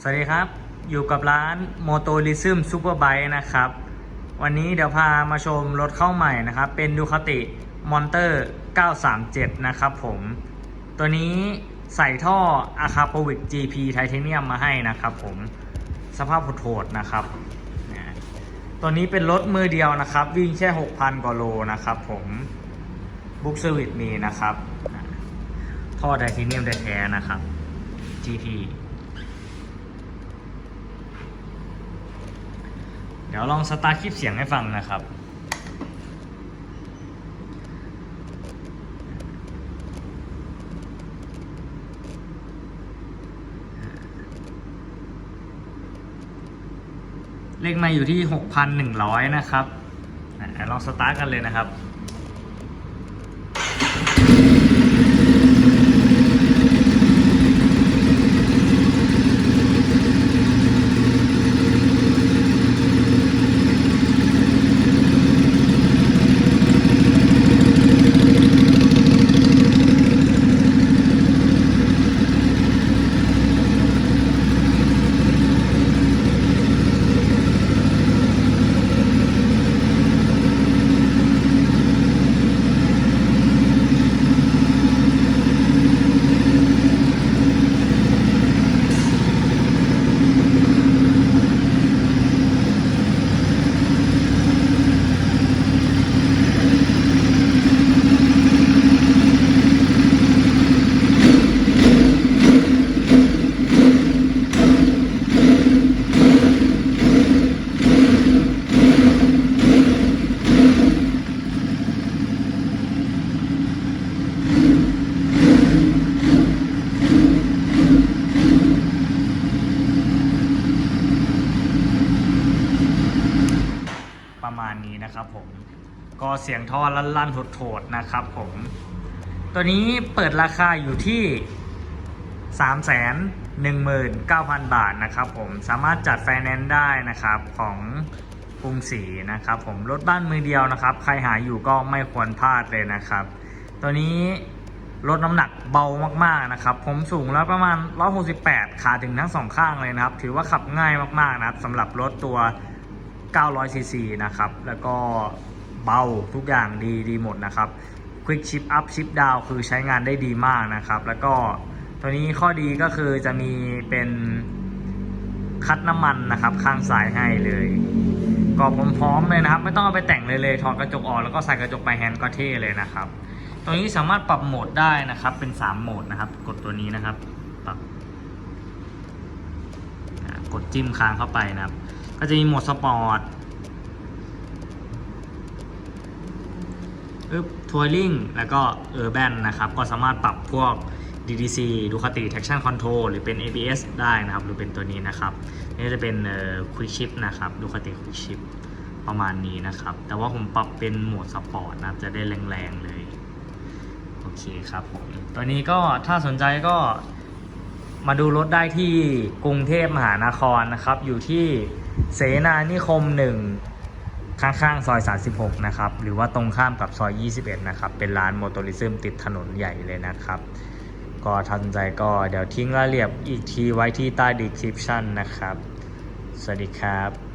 สวัสดีครับ อยู่กับร้าน m o t o r i s m Superbike นะครับ วันนี้เดี๋ยวพามาชมรถเข้าใหม่นะครับ เป็น Ducati Monter 937 นะครับผม ตัวนี้ใส่ท่อ a c a p o v i c GP Titanium มาให้นะครับผม สภาพโหดๆนะครับ ตัวนี้เป็นรถมือเดียวนะครับ วิ่งแค่ 6,000 กว่าโลนะครับผมบุ๊กเซอร์วิสมีนะครับ ท่อไทเทเนียมแท้ๆนะครับ GP ดี๋ยวลองสตาร์ทคลิปเสียงให้ฟังนะครับเลขมาอยู่ที่ 6,100 นะครับลองสตาร์ทกันเลยนะครับ มาณนี้นะครับผมก็เสียงท่อลั่นๆโถดๆนะครับผม ตัวนี้เปิดราคาอยู่ที่ 3 1 9 0 0 0 บาทนะครับผมสามารถจัดไฟแนนซ์ได้นะครับของกรุงศรีนะครับผมรถบ้านมือเดียวนะครับ ใครหาอยู่ก็ไม่ควรพลาดเลยนะครับ ตัวนี้ลดน้ำหนักเบามากๆนะครับ ผมสูงแล้วประมาณ 168 ขาถึงทั้งสองข้างเลยนะครับ ถือว่าขับง่ายมากๆนะครับสำหรับรถตัว 900 ซีซีนะครับ แล้วก็เบาทุกอย่างดีดีหมดนะครับ Quick Ship Up Ship Down คือใช้งานได้ดีมากนะครับ แล้วก็ตัวนี้ข้อดีก็คือจะมีเป็นคัดน้ำมันนะครับ ข้างซ้ายให้เลยก็พร้อมเลยนะครับ ไม่ต้องเอาไปแต่งเลยเลยถอดกระจกออกแล้วก็ใส่กระจกไปแฮนด์ก็เท่เลยนะครับตัวนี้สามารถปรับโหมดได้นะครับ เป็น 3 โหมดนะครับ กดตัวนี้นะครับปรับกดจิ้มค้างเข้าไปนะครับ ก็จะมีโหมดสปอร์ตอึ๊บทัวริงแล้วก็เออร์แบนนะครับ ก็สามารถปรับพวก DDC Ducati Traction Control หรือเป็น ABS ได้นะครับ หรือเป็นตัวนี้นะครับ นี่จะเป็นเอ่อ Quick Shift นะครับ Ducati Quick Shift ประมาณนี้นะครับ แต่ว่าผมปรับเป็นโหมดสปอร์ตนะครับจะได้แรงๆเลย โอเคครับผม ตัวนี้ก็ถ้าสนใจก็มาดูรถได้ที่กรุงเทพมหานครนะครับ อยู่ที่ เสนานิคมหนึ่งข้างๆ ซอย 36 นะครับ หรือว่าตรงข้ามกับซอย 21 นะครับ เป็นร้านโมโตริซึมติดถนนใหญ่เลยนะครับ ก็ทันใจก็เดี๋ยวทิ้งรายละเอียดอีกทีไว้ที่ใต้ดีคริปชันนะครับ สวัสดีครับ